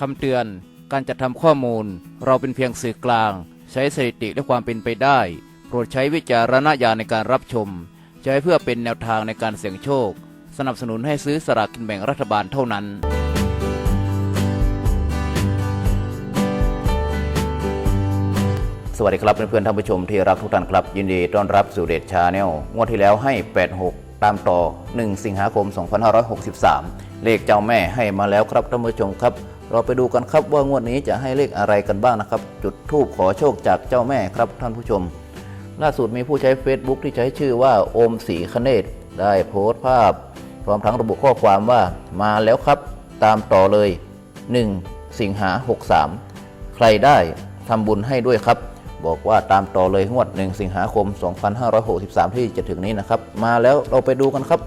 คำเตือน การจัดทำข้อมูล เราเป็นเพียงสื่อกลาง ใช้สถิติและความเป็นไปได้ โปรดใช้วิจารณญาณในการรับชม ใช้เพื่อเป็นแนวทางในการเสี่ยงโชค สนับสนุนให้ซื้อสลากกินแบ่งรัฐบาลเท่านั้น สวัสดีครับเพื่อนๆท่านผู้ชมที่รักทุกท่านครับ ยินดีต้อนรับสู่เดชชาแนลงวดที่แล้วให้ 86ตามต่อ 1 สิงหาคม 2563 เลขเจ้าแม่ให้มาแล้วครับท่านผู้ชมครับ เราไปดูกันครับว่างวดนี้จะให้เลขอะไรกันบ้างนะครับ จุดทูบขอโชคจากเจ้าแม่ครับท่านผู้ชม ล่าสุดมีผู้ใช้ Facebook ที่ใช้ชื่อว่าโอมศรีคเนตได้โพสต์ภาพ พร้อมทั้งระบุข้อความว่ามาแล้วครับ ตามต่อเลย 1 สิงหา 63 ใครได้ทำบุญให้ด้วยครับ บอกว่าตามต่อเลยงวด 1 สิงหาคม 2563 ที่จะถึงนี้นะครับ มาแล้วเราไปดูกันครับ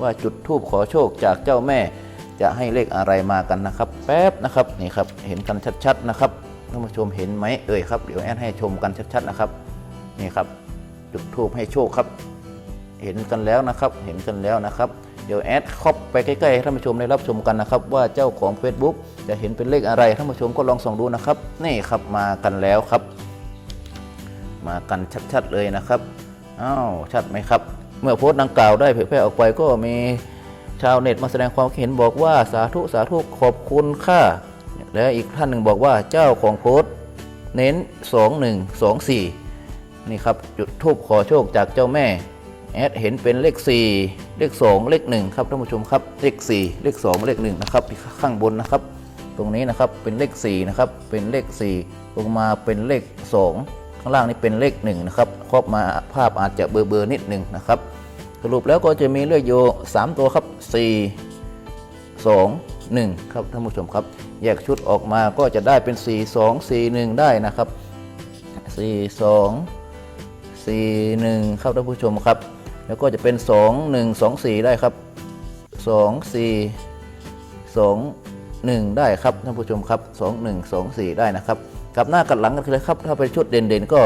ว่าจุดทูบขอโชคจากเจ้าแม่ จะให้เลขอะไรมากันนะครับ แป๊บนะครับนี่ครับเห็นกันชัดๆนะครับท่านผู้ชมเห็นไหมเอ่ยครับเดี๋ยวแอดให้ชมกันชัดๆนะครับนี่ครับจุดทูบให้โชคครับ เห็นกันแล้วนะครับเห็นกันแล้วนะครับ เดี๋ยวแอดครอบไปใกล้ๆให้ท่านผู้ชมได้รับชมกันนะครับ ว่าเจ้าของ Facebook จะเห็นเป็นเลขอะไรท่านผู้ชมก็ลองส่องดูนะครับ นี่ครับมากันแล้วครับ มากันชัดๆเลยนะครับอ้าวชัดไหมครับ เมื่อโพสต์ดังกล่าวได้เผยแพร่ออกไปก็มี ชาวเน็ตมาแสดงความคิดเห็นบอกว่าสาธุสาธุขอบคุณค่ะ และอีกท่านหนึ่งบอกว่าเจ้าของโพสต์เน้น 2124 นี่ครับจุดทูบขอโชคจากเจ้าแม่ แอดเห็นเป็นเลข 4 เลข 2 เลข 1 ครับท่านผู้ชมครับเลข 4 เลข 2 เลข 1 นะครับที่ข้างบนนะครับ ตรงนี้นะครับเป็นเลข 4 นะครับ เป็นเลข 4 ลงมาเป็นเลข 2 ข้างล่างนี่เป็นเลข 1 นะครับครอบมาภาพอาจจะเบอร์เบอร์นิดหนึ่งนะครับ สรุปแล้วก็จะมีเลขโย3ตัวครับ 4 2 1 ครับท่านผู้ชมครับ แยกชุดออกมาก็จะได้เป็น 4 2 4 1 ได้นะครับ 4 2 4 1 ครับท่านผู้ชมครับ แล้วก็จะเป็น 2 1 2 4 ได้ครับ 2 4 2 1 ได้ครับท่านผู้ชมครับ 2 1 2 4 ได้นะครับกับหน้ากับหลังกันเลยครับถ้าเป็นชุดเด่นๆก็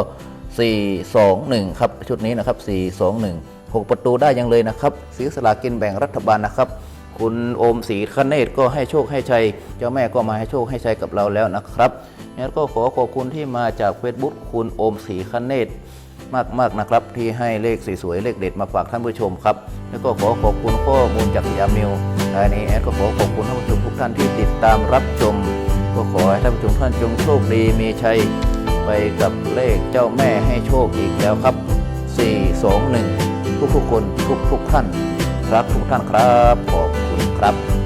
4 2 1 ครับชุดนี้นะครับ 4 2 1 6 ประตูได้ยังเลยนะครับซื้อสลากินแบ่งรัฐบาลนะครับ คุณโอมศรีคเนตก็ให้โชคให้ชัย เจ้าแม่ก็มาให้โชคให้ชัยกับเราแล้วนะครับงั้นก็ขอขอบคุณที่มาจาก Facebook คุณโอมศรีคเนตมากมากนะครับ ที่ให้เลขสวยๆเลขเด็ดมาฝากท่านผู้ชมครับ แล้วก็ขอขอบคุณข้อมูลจากยามิวท้ายนี้แอดก็ขอขอบคุณท่านผู้ชมทุกท่านที่ติดตามรับชม ก็ขอให้ท่านผู้ชมท่านจงโชคดีมีชัยไปกับเลขเจ้าแม่ให้โชคอีกแล้วครับ 4 2 1 ทุกๆคนทุกๆท่านรักทุกท่านครับขอบคุณครับ